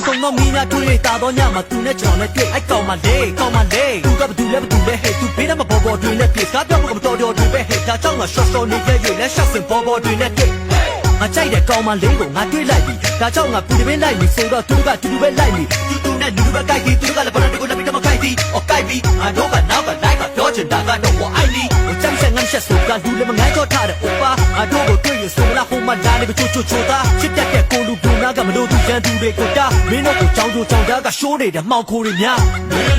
နောက်ဆုံးတော့မင်းများတွေ့တာတော့ညမှာသူနဲ့ကျွန်တော်နဲ့တွေ့အဲ့ကောင်မလေးကောင်မလေးသူကဘာတူလဲဘာတူလဲဟဲ့သူပေးတယ်မပေါ်ပေါ်တွင်နဲ့ပြေကားပြောဖို့ကမတော်တော်တွင်ပဲဟဲ့ဒါကြောင့်ငါ short short နေခဲ့ရလက်ရှော့စင်ပေါ်ပေါ်တွင်နဲ့တွေ့ငါကြိုက်တဲ့ကောင်မလေးကိုငါတွေ့လိုက်ပြီဒါကြောင့်ငါပူတပင်းလိုက်ပြီဆိုတော့သူကတူတူပဲလိုက်ပြီသူတူနဲ့လူလူပဲကြိုက်ပြီသူကလည်းဘာလို့ကိုလည်းပြီးတော့မကြိုက်ပြီအော်ကြိုက်ပြီငါတော့ကနောက်ကလိုက်ကပြောချင်တာကတော့ဝအိုင်လီကိုကြိုက်ဆက်ငမ်းဆက်ဆိုကလူလည်းမငိုင်းတော့ထားတဲ့ဥပါငါတို့ကိုတွေ့ရဆိုမလားဟိုမှာလာနေပြီချိုချိုချိုသားချစ်တတ်တဲ့ကိုလူဘုံနာကမလို့ သူရန်သူတွေကိုတာမင်းတို့ကိုကြောင်းချိုကြောင်းသားကရှိုးနေတဲ့မှောင်ခိုတွေများမင်းတော့တော့တော့ပဲ